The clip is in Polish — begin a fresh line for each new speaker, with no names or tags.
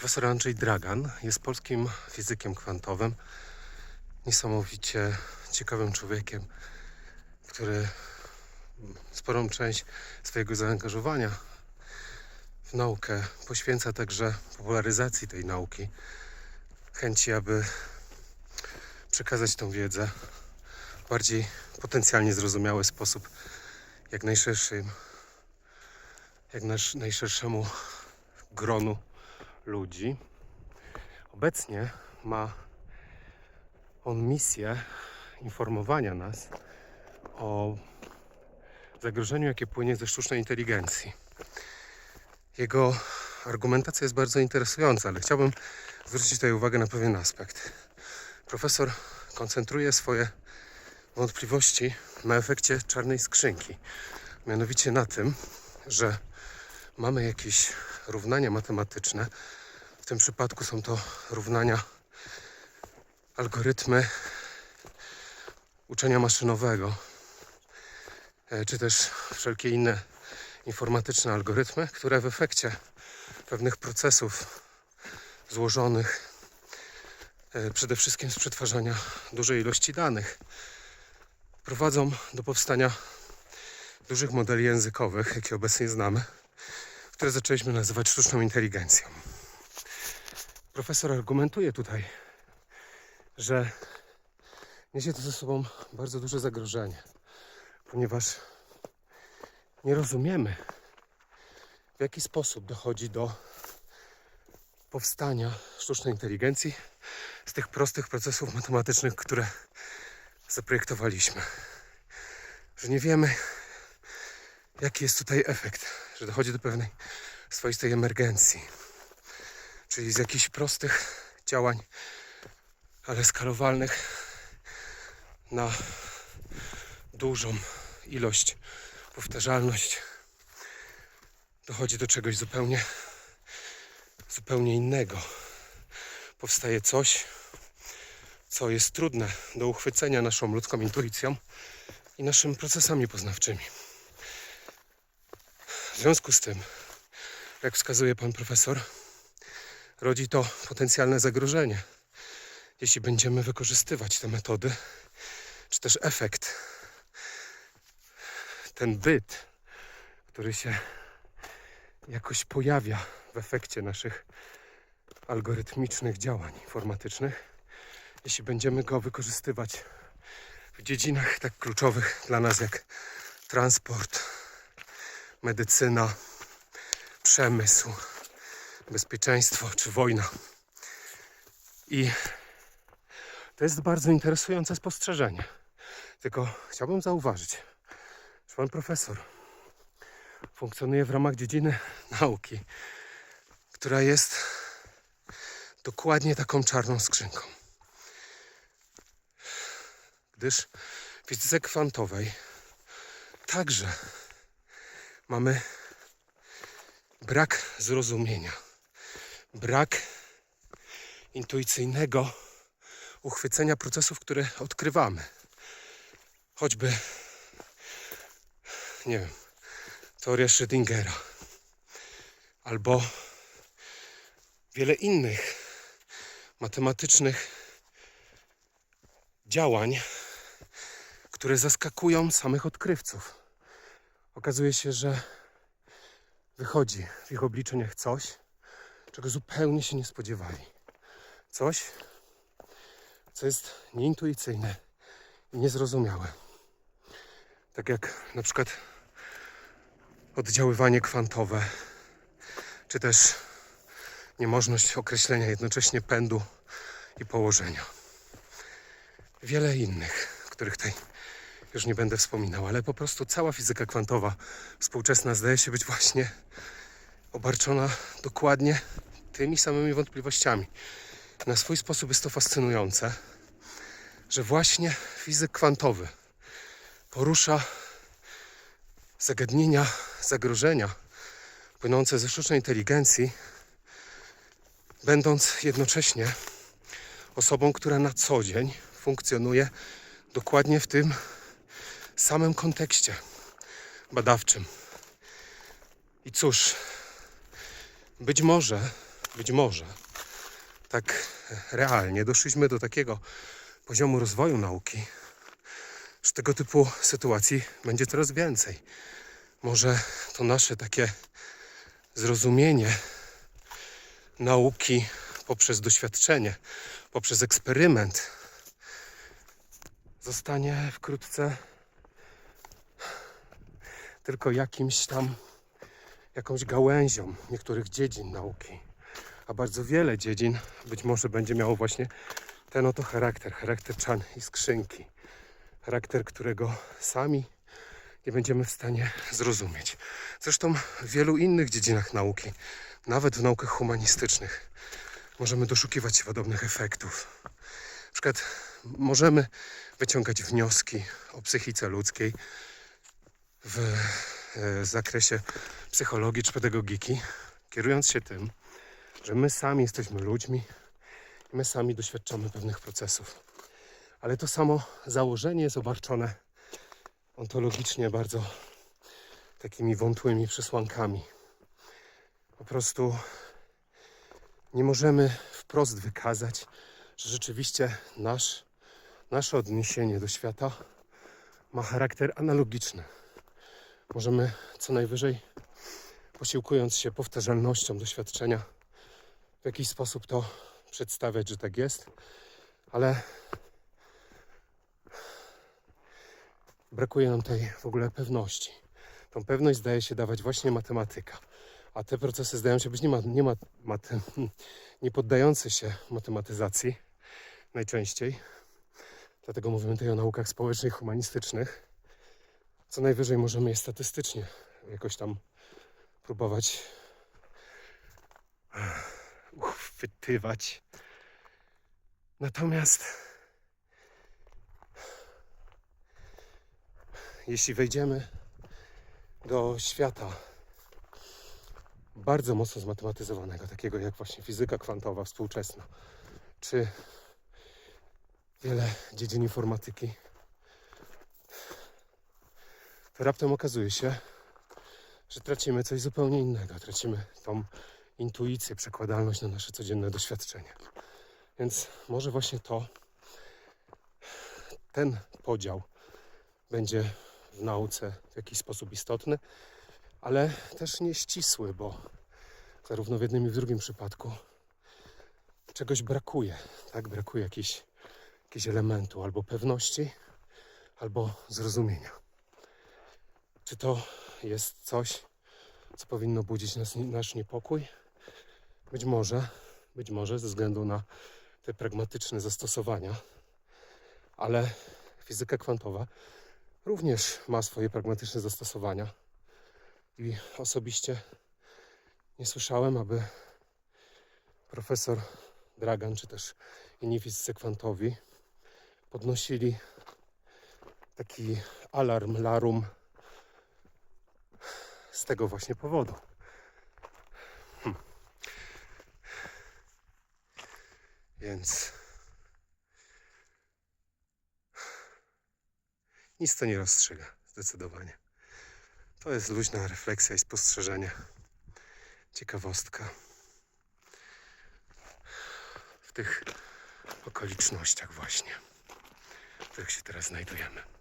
Profesor Andrzej Dragan jest polskim fizykiem kwantowym, niesamowicie ciekawym człowiekiem, który sporą część swojego zaangażowania w naukę poświęca także popularyzacji tej nauki, chęci, aby przekazać tą wiedzę w bardziej potencjalnie zrozumiały sposób, jak najszerszym, jak nasz, najszerszemu gronu ludzi. Obecnie ma on misję informowania nas o zagrożeniu, jakie płynie ze sztucznej inteligencji. Jego argumentacja jest bardzo interesująca, ale chciałbym zwrócić tutaj uwagę na pewien aspekt. Profesor koncentruje swoje wątpliwości na efekcie czarnej skrzynki. Mianowicie na tym, że mamy jakieś równania matematyczne. W tym przypadku są to równania, algorytmy uczenia maszynowego, e, czy też wszelkie inne informatyczne algorytmy, które w efekcie pewnych procesów złożonych e, przede wszystkim z przetwarzania dużej ilości danych prowadzą do powstania dużych modeli językowych, jakie obecnie znamy, które zaczęliśmy nazywać sztuczną inteligencją. Profesor argumentuje tutaj, że niesie to ze sobą bardzo duże zagrożenie, ponieważ nie rozumiemy, w jaki sposób dochodzi do powstania sztucznej inteligencji z tych prostych procesów matematycznych, które zaprojektowaliśmy. Że nie wiemy, jaki jest tutaj efekt, że dochodzi do pewnej swoistej emergencji, czyli z jakichś prostych działań, ale skalowalnych na dużą ilość, powtarzalność, dochodzi do czegoś zupełnie, zupełnie innego. Powstaje coś, co jest trudne do uchwycenia naszą ludzką intuicją i naszymi procesami poznawczymi. W związku z tym, jak wskazuje pan profesor, rodzi to potencjalne zagrożenie, jeśli będziemy wykorzystywać te metody, czy też efekt, ten byt, który się jakoś pojawia w efekcie naszych algorytmicznych działań informatycznych, jeśli będziemy go wykorzystywać w dziedzinach tak kluczowych dla nas jak transport, medycyna, przemysł, bezpieczeństwo czy wojna. I to jest bardzo interesujące spostrzeżenie. Tylko chciałbym zauważyć, że pan profesor funkcjonuje w ramach dziedziny nauki, która jest dokładnie taką czarną skrzynką. Gdyż w fizyce kwantowej także mamy brak zrozumienia, brak intuicyjnego uchwycenia procesów, które odkrywamy. Choćby, nie wiem, teoria Schrödingera albo wiele innych matematycznych działań, które zaskakują samych odkrywców. Okazuje się, że wychodzi w ich obliczeniach coś, czego zupełnie się nie spodziewali. Coś, co jest nieintuicyjne i niezrozumiałe. Tak jak na przykład oddziaływanie kwantowe, czy też niemożność określenia jednocześnie pędu i położenia. Wiele innych, których tutaj już nie będę wspominał, ale po prostu cała fizyka kwantowa współczesna zdaje się być właśnie obarczona dokładnie tymi samymi wątpliwościami. Na swój sposób jest to fascynujące, że właśnie fizyk kwantowy porusza zagadnienia, zagrożenia płynące ze sztucznej inteligencji, będąc jednocześnie osobą, która na co dzień funkcjonuje dokładnie w tym samym kontekście badawczym. I cóż, być może być może tak realnie doszliśmy do takiego poziomu rozwoju nauki, że tego typu sytuacji będzie coraz więcej. Może to nasze takie zrozumienie nauki poprzez doświadczenie, poprzez eksperyment zostanie wkrótce tylko jakimś tam, jakąś gałęzią niektórych dziedzin nauki. A bardzo wiele dziedzin być może będzie miało właśnie ten oto charakter, charakter czan i skrzynki. Charakter, którego sami nie będziemy w stanie zrozumieć. Zresztą w wielu innych dziedzinach nauki, nawet w naukach humanistycznych, możemy doszukiwać się podobnych efektów. Na przykład możemy wyciągać wnioski o psychice ludzkiej w e, zakresie psychologii czy pedagogiki, kierując się tym, że my sami jesteśmy ludźmi i my sami doświadczamy pewnych procesów. Ale to samo założenie jest obarczone ontologicznie bardzo takimi wątłymi przesłankami. Po prostu nie możemy wprost wykazać, że rzeczywiście nasz, nasze odniesienie do świata ma charakter analogiczny. Możemy co najwyżej, posiłkując się powtarzalnością doświadczenia, w jakiś sposób to przedstawiać, że tak jest, ale brakuje nam tej w ogóle pewności. Tą pewność zdaje się dawać właśnie matematyka. A te procesy zdają się być nie, ma, nie, ma, nie poddające się matematyzacji najczęściej. Dlatego mówimy tutaj o naukach społecznych, humanistycznych. Co najwyżej możemy je statystycznie jakoś tam próbować uchwytywać. Natomiast jeśli wejdziemy do świata bardzo mocno zmatematyzowanego, takiego jak właśnie fizyka kwantowa współczesna, czy wiele dziedzin informatyki, raptem okazuje się, że tracimy coś zupełnie innego. Tracimy tą intuicję, przekładalność na nasze codzienne doświadczenie. Więc może właśnie to, ten podział będzie w nauce w jakiś sposób istotny, ale też nieścisły, bo zarówno w jednym i w drugim przypadku czegoś brakuje. Tak, brakuje jakiegoś elementu albo pewności, albo zrozumienia. Czy to jest coś, co powinno budzić nas, nasz niepokój? Być może, być może ze względu na te pragmatyczne zastosowania, ale fizyka kwantowa również ma swoje pragmatyczne zastosowania. I osobiście nie słyszałem, aby profesor Dragan czy też inni fizycy kwantowi podnosili taki alarm, larum z tego właśnie powodu. Hm. Więc nic to nie rozstrzyga, zdecydowanie. To jest luźna refleksja i spostrzeżenie. Ciekawostka. W tych okolicznościach właśnie, w których się teraz znajdujemy.